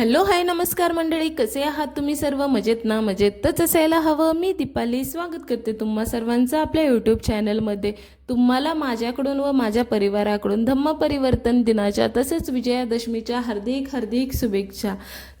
Hello hi नमस्कार मंडळी. कसे आहात तुम्ही सर्व? मजेत ना? मजेतच असायला हवं. मी दीपाली. स्वागत करते तुम्हा सर्वांचं आपल्या यूट्यूब चॅनलमध्ये तुम्हाला माझ्याकडून व माझ्या परिवाराकडून धम्म परिवर्तन दिनाच्या तसेच विजयादशमीच्या हार्दिक हार्दिक शुभेच्छा.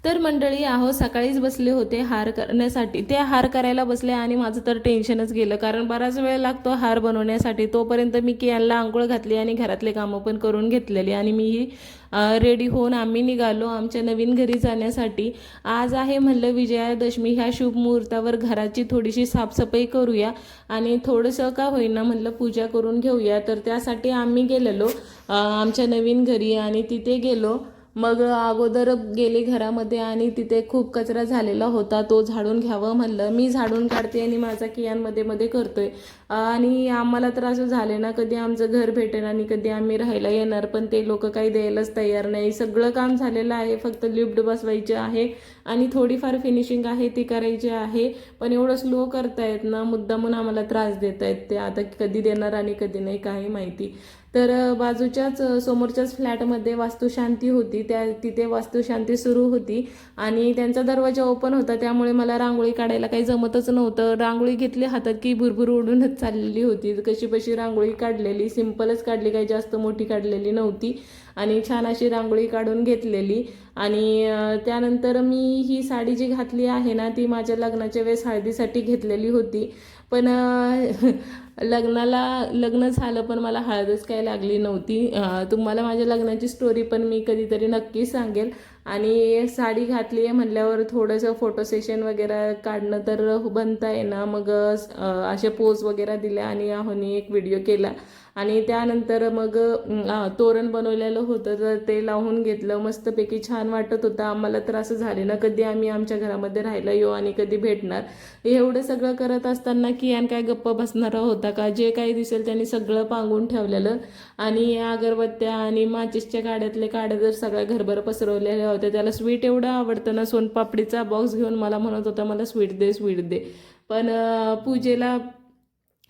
तर मंडळी आहो सकाळीच बसले होते हार करण्यासाठी. ते हार करायला बसले आणि माझं तर टेन्शनच गेलं कारण बराच वेळ लागतो हार बनवण्यासाठी. तोपर्यंत मी कियांना आंघोळ घातली आणि घरातले कामं पण करून घेतलेली आणि मीही रेडी होऊन आम्ही निघालो आमच्या नवीन घरी जाण्यासाठी. आज आहे म्हणलं विजयादशमी. ह्या शुभ मुहूर्तावर घराची थोडीशी साफसफाई करूया आणि थोडंसं का होईना म्हणलं पूजा करू करून घेऊया. तर त्यासाठी आम्ही गेलेलो आमच्या नवीन घरी आणि तिथे गेलो. मग अगोदर गेले घरामध्ये आणि तिथे खूप कचरा झालेला होता. तो झाडून घ्यावं म्हणलं. मी झाडून काढते आणि माझा कियांमध्ये मध्ये करतोय. आणि आम्हाला तर असं झाले ना कधी आमचं घर भेटेल आणि कधी आम्ही राहायला येणार पण ते लोक काही द्यायलाच तयार नाही. सगळं काम झालेलं आहे फक्त लिफ्ट बसवायचे आहे आणि थोडीफार फिनिशिंग आहे ती करायची आहे. पण एवढं स्लो करतायत ना मुद्दामून आम्हाला त्रास देत आहेत ते. आता कधी देणार आणि कधी नाही काही माहिती. तर बाजूच्याच समोरच्याच फ्लॅटमध्ये वास्तुशांती होती. त्या तिथे वास्तुशांती सुरू होती आणि त्यांचा दरवाजा ओपन होता. त्यामुळे मला रांगोळी काढायला काही जमतच नव्हतं. रांगोळी घेतली हातात की भुरभुर उडूनच चाललेली होती. कशी बशी रांगोळी काढलेली सिम्पलच काढली काही जास्त मोठी काढलेली नव्हती. आणि छान अशी रांगोळी काढून घेतलेली. आणि त्यानंतर मी ही साडी जी घातली आहे ना ती माझ्या लग्नाच्या वेळेस हळदीसाठी घेतलेली होती. पण लग्नाला लग्न झालं पण मला हळदच काही लागली नव्हती. तुम्हाला माझ्या लग्नाची स्टोरी पण मी कधीतरी नक्की सांगेल. आणि साडी घातली आहे म्हणल्यावर थोडंसं फोटो सेशन वगैरे काढणं तर बनता आहे ना मग असे पोज वगैरे दिल्या आणि आहोनी एक व्हिडिओ केला. आणि त्यानंतर मग तोरण बनवलेलं होतं तर ते लावून घेतलं. मस्तपैकी छान वाटत होतं. आम्हाला तर असं झाले ना कधी आम्ही आमच्या घरामध्ये राहायला येऊ आणि कधी भेटणार. एवढं सगळं करत असताना की यान काय गप्प बसणारा होता का? जे काही दिसेल त्यांनी सगळं पांगून ठेवलेलं. आणि अगरबत्त्या आणि माचीसच्या गाड्यातले काड्या जर सगळ्या घरभर पसरवलेल्या होत्या त्याला स्वीट एवढं आवडतं ना सोनपापडीचा बॉक्स घेऊन मला म्हणत होता मला स्वीट दे स्वीट दे. पण पूजेला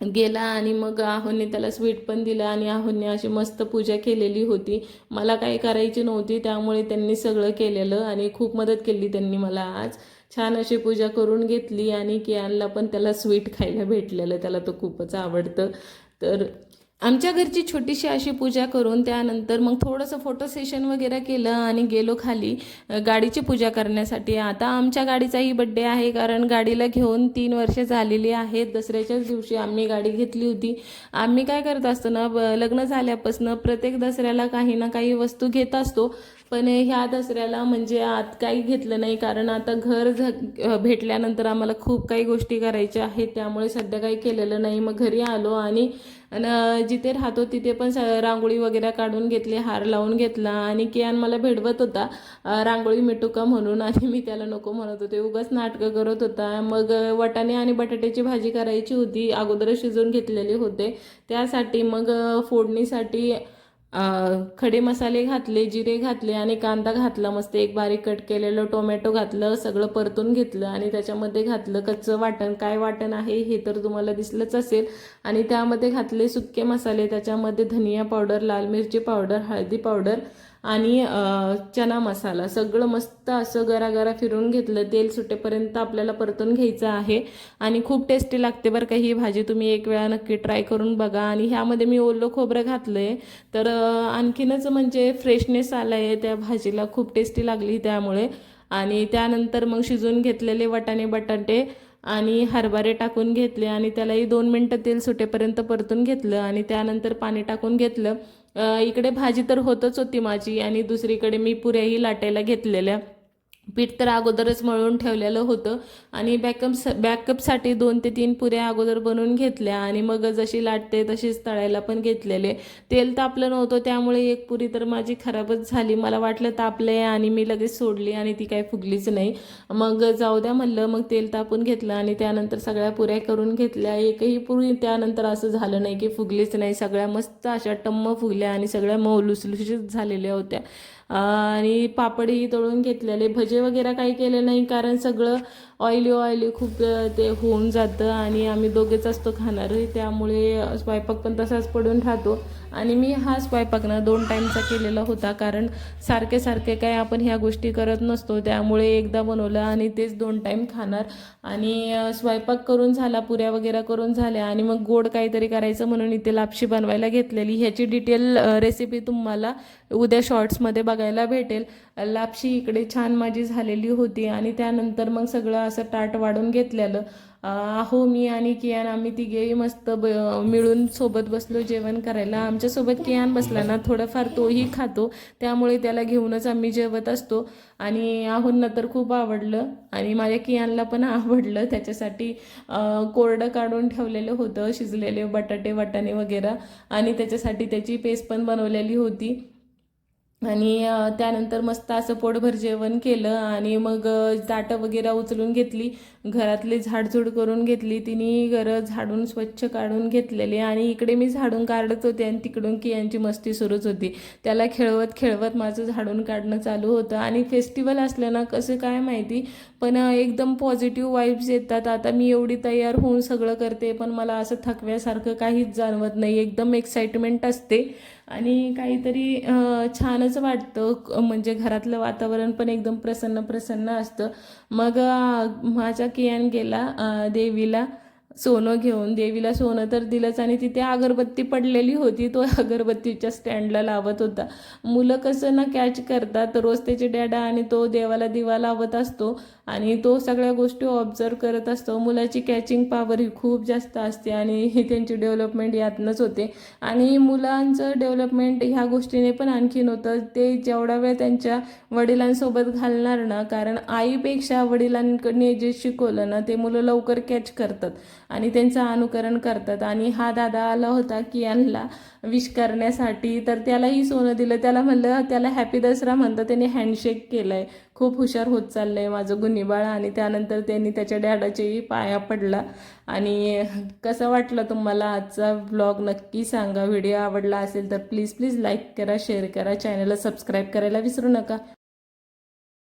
गेला आणि मग आहोने त्याला स्वीट पण दिलं आणि आहोने अशी मस्त पूजा केलेली होती. मला काही करायची नव्हती त्यामुळे त्यांनी सगळं केलेलं आणि खूप मदत केली त्यांनी मला आज. छान अशी पूजा करून घेतली आणि कियानला पण त्याला स्वीट खायला भेटलेलं. त्याला तो खूपच आवडतं. तर आमच्या घरची छोटीशी अशी पूजा करून त्यानंतर मग थोडंसं फोटो सेशन वगैरे केलं आणि गेलो खाली गाडीची पूजा करण्यासाठी. आता आमच्या गाडीचाही बड्डे आहे कारण गाडीला घेऊन तीन वर्ष झालेली आहेत. दसऱ्याच्याच दिवशी आम्ही गाडी घेतली होती. आम्ही काय करत असतो ना लग्न झाल्यापासून प्रत्येक दसऱ्याला काही ना काही वस्तू घेत असतो. पण ह्या दसऱ्याला म्हणजे आत काही घेतलं नाही कारण आता घर झ भेटल्यानंतर आम्हाला खूप काही गोष्टी करायच्या आहेत. त्यामुळे सध्या काही केलेलं नाही. मग घरी आलो आणि आणि जिथे राहतो तिथे पण स रांगोळी वगैरे काढून घेतली हार लावून घेतला. आणि कियान मला भेटवत होता रांगोळी मिटुका म्हणून. आणि मी त्याला नको म्हणत होते. उगाच नाटकं करत होता. मग वटाणे आणि बटाट्याची भाजी करायची होती. अगोदरच शिजवून घेतलेले होते. त्यासाठी मग फोडणीसाठी खडे मसाले घातले जिरे घातले आणि कांदा घातला मस्त एक बारीक कट केलेलं टोमॅटो घातलं सगळं परतून घेतलं आणि त्याच्यामध्ये घातलं कच्चं वाटण. काय वाटण आहे हे तर तुम्हाला दिसलंच असेल. आणि त्यामध्ये घातले सुक्के मसाले त्याच्यामध्ये धनिया पावडर लाल मिरची पावडर हळदी पावडर आणि चना मसाला. सगळं मस्त असं गरागरा फिरून घेतलं. तेल सुटेपर्यंत आपल्याला परतून घ्यायचं आहे. आणि खूप टेस्टी लागते बरं का ही भाजी. तुम्ही एक वेळा नक्की ट्राय करून बघा. आणि ह्यामध्ये मी ओलं खोबरं घातलं आहे तर आणखीनच म्हणजे फ्रेशनेस आला आहे त्या भाजीला. खूप टेस्टी लागली त्यामुळे. आणि त्यानंतर मग शिजवून घेतलेले वाटाणे बटाटे आणि हरभरे टाकून घेतले. आणि त्यालाही दोन मिनटं तेल सुटेपर्यंत परतून घेतलं. आणि त्यानंतर पाणी टाकून घेतलं. इकडे भाजी तर होतच होती माझी आणि दुसरीकडे मी पुऱ्याही लाटायला घेतलेल्या. पीठ तर अगोदरच मळून ठेवलेलं होतं. आणि बॅकअप बॅकअपसाठी दोन ते तीन पुऱ्या अगोदर बनवून घेतल्या. आणि मग जशी लाटते तशीच तळायला पण घेतलेले. तेल तापलं नव्हतं त्यामुळे एक पुरी तर माझी खराबच झाली. मला वाटलं तापले आणि मी लगेच सोडली आणि ती काही फुगलीच नाही. मग जाऊ द्या म्हणलं मग तेल तापून घेतलं आणि त्यानंतर सगळ्या पुऱ्या करून घेतल्या. एकही पुरी त्यानंतर असं झालं नाही की फुगलीच नाही. सगळ्या मस्त अशा टम्म फुगल्या आणि सगळ्या मऊ लुसलुशीत झालेल्या होत्या. आणि पापडही तळून घेतलेले. भजे वगैरे काही केले नाही कारण सगळं ऑइली ऑइली खूप ते होऊन जातं आणि आम्ही दोघेच असतो खाणारही त्यामुळे स्वयंपाक पण तसाच पडून राहतो. आणि मी हा स्वयंपाक ना दोन टाईमचा केलेला होता कारण सारखे सारखे काय आपण ह्या गोष्टी करत नसतो. त्यामुळे एकदा बनवलं आणि तेच दोन टाईम खाणार. आणि स्वयंपाक करून झाला पुऱ्या वगैरे करून झाल्या आणि मग गोड काहीतरी करायचं म्हणून इथे लापशी बनवायला घेतलेली. ह्याची डिटेल रेसिपी तुम्हाला उद्या शॉर्ट्समध्ये बघायला भेटेल. लापशी इकडे छान माझी झालेली होती आणि त्यानंतर मग सगळं असं ताट वाढून घेतलेलं. अहो मी आणि कियान आम्ही तिघेही मस्त ब मिळून सोबत बसलो जेवण करायला. आमच्यासोबत कियान बसला ना थोडंफार तोही खातो. त्यामुळे त्याला घेऊनच आम्ही जेवत असतो. आणि आहोंना तर खूप आवडलं. आणि माझ्या कियानला पण आवडलं. त्याच्यासाठी कोरडं काढून ठेवलेलं होतं शिजलेले बटाटे वाटाणे वगैरे. आणि त्याच्यासाठी त्याची पेस्ट पण बनवलेली होती. आणि त्यानंतर मस्त असं पोटभर जेवण केलं आणि मग ताटं वगैरे उचलून घेतली. घरातली झाडझूड करून घेतली तिने घरं झाडून स्वच्छ काढून घेतलेली आणि इकडे मी झाडून काढत होते आणि तिकडून की यांची मस्ती सुरूच होती. त्याला खेळवत खेळवत माझं झाडून काढणं चालू होतं आणि फेस्टिवल असलं ना कसं काय माहिती? पण एकदम पॉझिटिव्ह वाईब्स येतात. आता मी एवढी तयार होऊन सगळं करते पण मला असं थकव्यासारखं काहीच जाणवत नाही. एकदम एक्साइटमेंट असते आणि काहीतरी छानच वाटतं. म्हणजे घरातलं वातावरण पण एकदम प्रसन्न प्रसन्न असतं. मग माझ्या माझा कियान गेला देवीला. सोनं घेऊन देवीला सोनं तर दिलंच आणि तिथे अगरबत्ती पडलेली होती तो अगरबत्तीच्या स्टँडला लावत होता. मुलं कसं ना कॅच करतात रोज त्याचे डॅडा आणि तो देवाला दिवा लावत असतो आणि तो सगळ्या गोष्टी ऑब्झर्व करत असतो. मुलाची कॅचिंग पॉवर ही खूप जास्त असते आणि त्यांची डेव्हलपमेंट यातनंच होते. आणि मुलांचं डेव्हलपमेंट ह्या गोष्टीने पण आणखीन होतं. ते जेवढा वेळ त्यांच्या वडिलांसोबत घालणार ना कारण आईपेक्षा वडिलांकडे जे शिकवलं ना ते मुलं लवकर कॅच करतात. आणि त्यांचं अनुकरण करतात. आणि हा दादा आला होता की यांना विश करण्यासाठी. तर त्यालाही सोनं दिलं. त्याला म्हणलं त्याला हॅपी दसरा म्हणतं त्याने हँडशेक केलाय. खूप हुशार होत चाललंय माझं गुन्हेबाळ. आणि त्यानंतर त्यांनी त्याच्या डॅडाच्याही पाया पडला. आणि कसं वाटलं तुम्हाला आजचा ब्लॉग नक्की सांगा. व्हिडिओ आवडला असेल तर प्लीज प्लीज लाईक करा शेअर करा. चॅनलला सबस्क्राईब करायला विसरू नका.